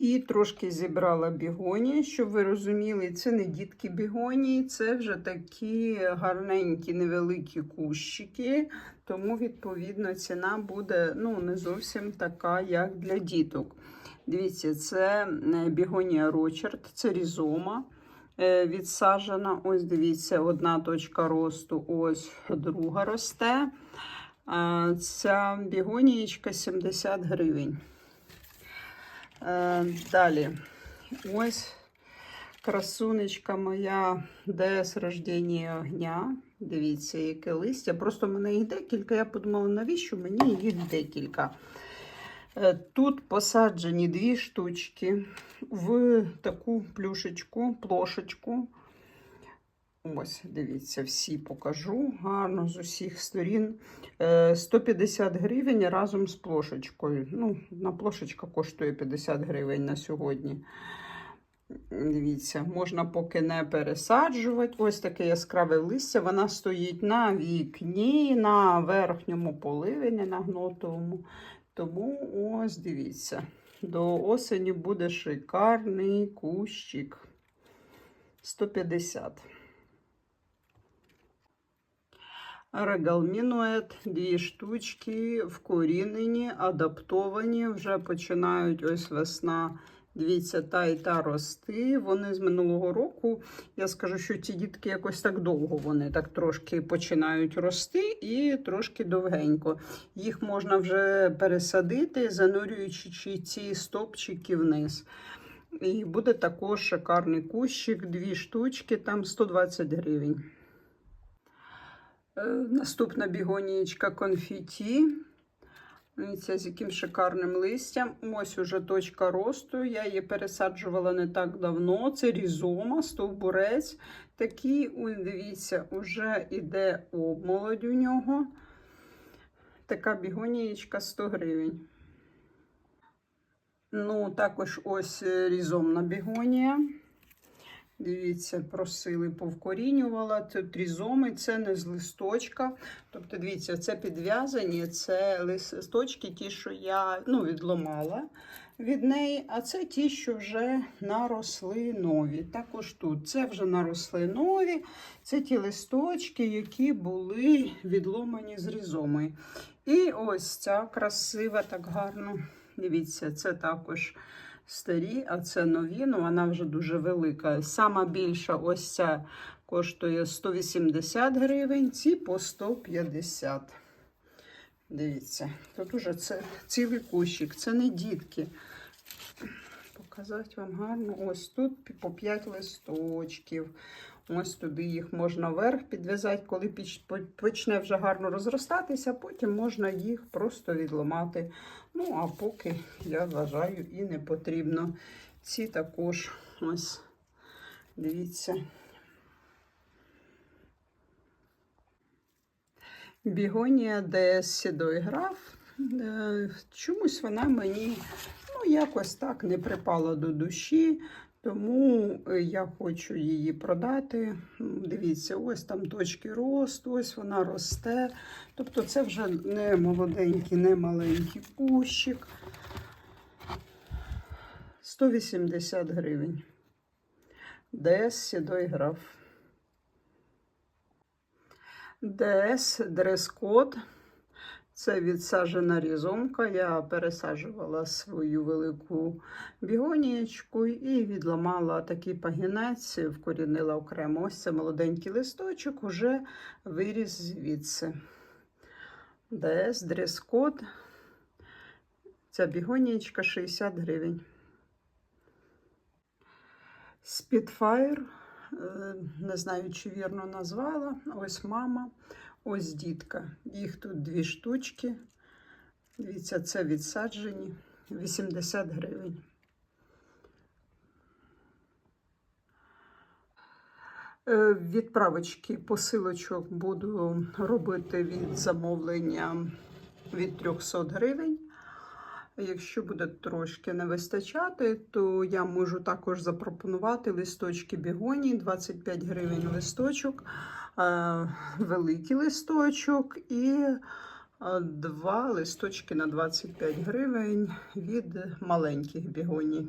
І трошки зібрала бігонії, щоб ви розуміли, це не дітки бігонії, це вже такі гарненькі невеликі кущики. Тому, відповідно, ціна буде ну, не зовсім така, як для діток. Дивіться, це е, бігонія Рочард, це різома е, відсаджена. Ось дивіться, одна точка росту, ось друга росте. Ця бігонієчка 70 гривень. Е, Далі, ось красунечка моя ДС рождення огня. Дивіться, яке листя. Просто в мене їх декілька. Я подумала, навіщо мені їх декілька. Е, Тут посаджені дві штучки в таку плюшечку, плошечку. Ось, дивіться, всі покажу гарно з усіх сторін. Е, 150 гривень разом з плошечкою. Ну, на плошечка коштує 50 гривень на сьогодні. Дивіться, можна поки не пересаджувати. Ось таке яскраве листя. Вона стоїть на вікні, на верхньому поливі, на гнотовому. Тому ось дивіться, до осені буде шикарний кущик. 150. Регалмінует, дві штучки вкорінені, адаптовані, вже починають ось весна. Дивіться, та і та рости. Вони з минулого року. Я скажу, що ці дітки якось так довго вони так трошки починають рости і трошки довгенько. Їх можна вже пересадити, занурюючи ці стопчики вниз. І буде також шикарний кущик, дві штучки, там 120 гривень. Е, Наступна бігонієчка конфеті. Дивіться, з яким шикарним листям. Ось уже точка росту. Я її пересаджувала не так давно. Це різома, стовбурець. Такий, дивіться, вже іде обмолодь у нього. Така бігонієчка 100 гривень. Ну, також ось е, різомна бігонія. Дивіться, просили, повкорінювала. Тут різоми, це не з листочка. Тобто, дивіться, це підв'язані, це листочки, ті, що я ну, відломала від неї, а це ті, що вже наросли нові. Також тут це вже наросли нові. Це ті листочки, які були відломані з різоми. І ось ця красива, так гарно. Дивіться, це також старі, а це нові, ну вона вже дуже велика. Сама більша ось ця коштує 180 гривень, ці по 150. Дивіться, тут уже це цілий кущик, це не дітки. Показати вам гарно. Ось тут по 5 листочків. Ось туди їх можна вверх підв'язати, коли почне вже гарно розростатися, потім можна їх просто відламати. Ну, а поки, я вважаю, і не потрібно. Ці також ось, дивіться. Бігонія ДС Сідой граф. Е, чомусь вона мені ну, якось так не припала до душі. Тому е, я хочу її продати. Дивіться, ось там точки росту, ось вона росте. Тобто це вже не молоденький, не маленький кущик. 180 гривень. ДС сідой граф. ДС дрес-код. Це відсаджена різомка. Я пересаджувала свою велику бігонієчку і відламала такий пагінець, вкорінила окремо. Ось це молоденький листочок, уже виріс звідси. ДС, дрес-код. Ця бігонієчка 60 гривень. Spitfire, е, не знаю, чи вірно назвала. Ось мама. Ось дітка. Їх тут дві штучки. Дивіться, це відсаджені 80 гривень. Е, Відправочки посилочок буду робити від замовлення від 300 гривень. Якщо буде трошки не вистачати, то я можу також запропонувати листочки бігоні, 25 гривень листочок. Е, великий листочок і е, два листочки на 25 гривень від маленьких бігоній.